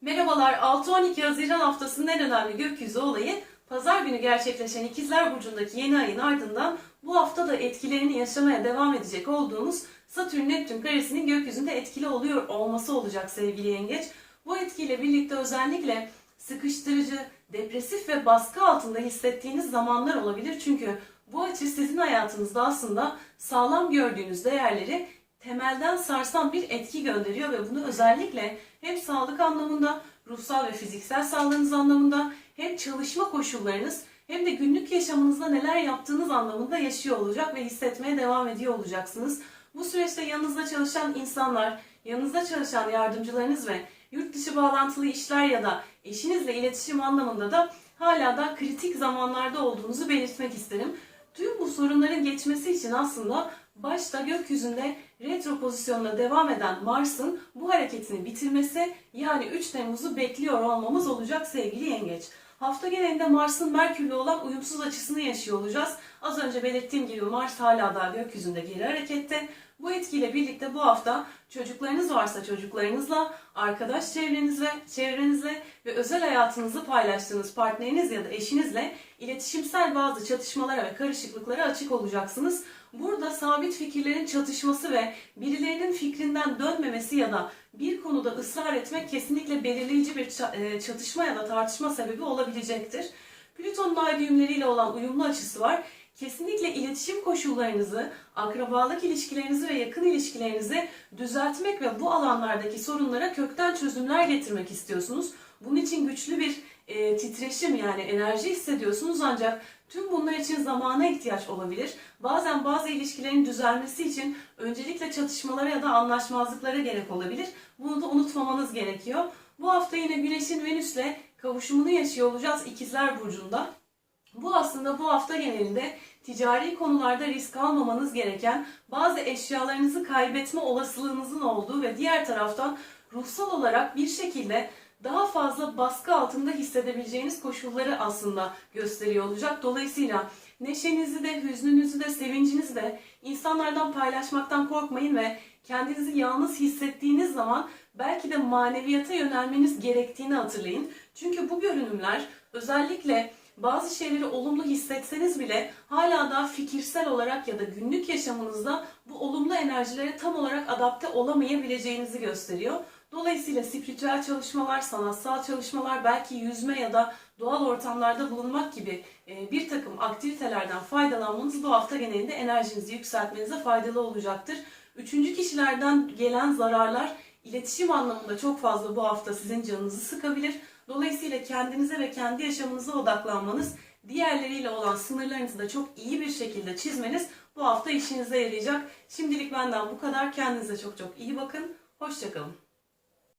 Merhabalar, 6-12 Haziran haftasının en önemli gökyüzü olayı Pazar günü gerçekleşen İkizler Burcu'ndaki yeni ayın ardından bu hafta da etkilerini yaşamaya devam edecek olduğumuz Satürn-Neptün karesinin gökyüzünde etkili oluyor olması olacak sevgili yengeç. Bu etkiyle birlikte özellikle sıkıştırıcı, depresif ve baskı altında hissettiğiniz zamanlar olabilir. Çünkü bu açı sizin hayatınızda aslında sağlam gördüğünüz değerleri temelden sarsan bir etki gönderiyor ve bunu özellikle hem sağlık anlamında, ruhsal ve fiziksel sağlığınız anlamında hem çalışma koşullarınız hem de günlük yaşamınızda neler yaptığınız anlamında yaşıyor olacak ve hissetmeye devam ediyor olacaksınız. Bu süreçte yanınızda çalışan insanlar, yanınızda çalışan yardımcılarınız ve yurt dışı bağlantılı işler ya da eşinizle iletişim anlamında da hala da kritik zamanlarda olduğunuzu belirtmek isterim. Tüm bu sorunların geçmesi için aslında başta gökyüzünde retro pozisyonuna devam eden Mars'ın bu hareketini bitirmesi yani 3 Temmuz'u bekliyor olmamız olacak sevgili yengeç. Hafta genelinde Mars'ın Merkür'le olan uyumsuz açısını yaşıyor olacağız. Az önce belirttiğim gibi Mars hala daha gökyüzünde geri harekette. Bu etkiyle birlikte bu hafta çocuklarınız varsa çocuklarınızla, arkadaş çevrenizle, çevrenizle ve özel hayatınızı paylaştığınız partneriniz ya da eşinizle iletişimsel bazı çatışmalara ve karışıklıklara açık olacaksınız. Burada sabit fikirlerin çatışması ve birilerinin fikrinden dönmemesi ya da bir konuda ısrar etmek kesinlikle belirleyici bir e, çatışma ya da tartışma sebebi olabilecektir. Plüton'un ay düğümleriyle olan uyumlu açısı var. Kesinlikle iletişim koşullarınızı, akrabalık ilişkilerinizi ve yakın ilişkilerinizi düzeltmek ve bu alanlardaki sorunlara kökten çözümler getirmek istiyorsunuz. Bunun için güçlü bir e, titreşim yani enerji hissediyorsunuz ancak tüm bunlar için zamana ihtiyaç olabilir. Bazen bazı ilişkilerin düzelmesi için öncelikle çatışmalara ya da anlaşmazlıklara gerek olabilir. Bunu da unutmamanız gerekiyor. Bu hafta yine Güneş'in Venüs'le kavuşumunu yaşıyor olacağız İkizler Burcu'nda. Bu aslında bu hafta genelinde ticari konularda risk almamanız gereken bazı eşyalarınızı kaybetme olasılığınızın olduğu ve diğer taraftan ruhsal olarak bir şekilde daha fazla baskı altında hissedebileceğiniz koşulları aslında gösteriyor olacak. Dolayısıyla neşenizi de, hüznünüzü de, sevincinizi de insanlardan paylaşmaktan korkmayın ve kendinizi yalnız hissettiğiniz zaman belki de maneviyata yönelmeniz gerektiğini hatırlayın. Çünkü bu görünümler özellikle bazı şeyleri olumlu hissetseniz bile hala da fikirsel olarak ya da günlük yaşamınızda bu olumlu enerjilere tam olarak adapte olamayabileceğinizi gösteriyor. Dolayısıyla spiritüel çalışmalar, sanatsal çalışmalar, belki yüzme ya da doğal ortamlarda bulunmak gibi e, bir takım aktivitelerden faydalanmanız bu hafta genelinde enerjinizi yükseltmenize faydalı olacaktır. Üçüncü kişilerden gelen zararlar iletişim anlamında çok fazla bu hafta sizin canınızı sıkabilir. Dolayısıyla kendinize ve kendi yaşamınıza odaklanmanız, diğerleriyle olan sınırlarınızı da çok iyi bir şekilde çizmeniz bu hafta işinize yarayacak. Şimdilik benden bu kadar. Kendinize çok çok iyi bakın. Hoşçakalın.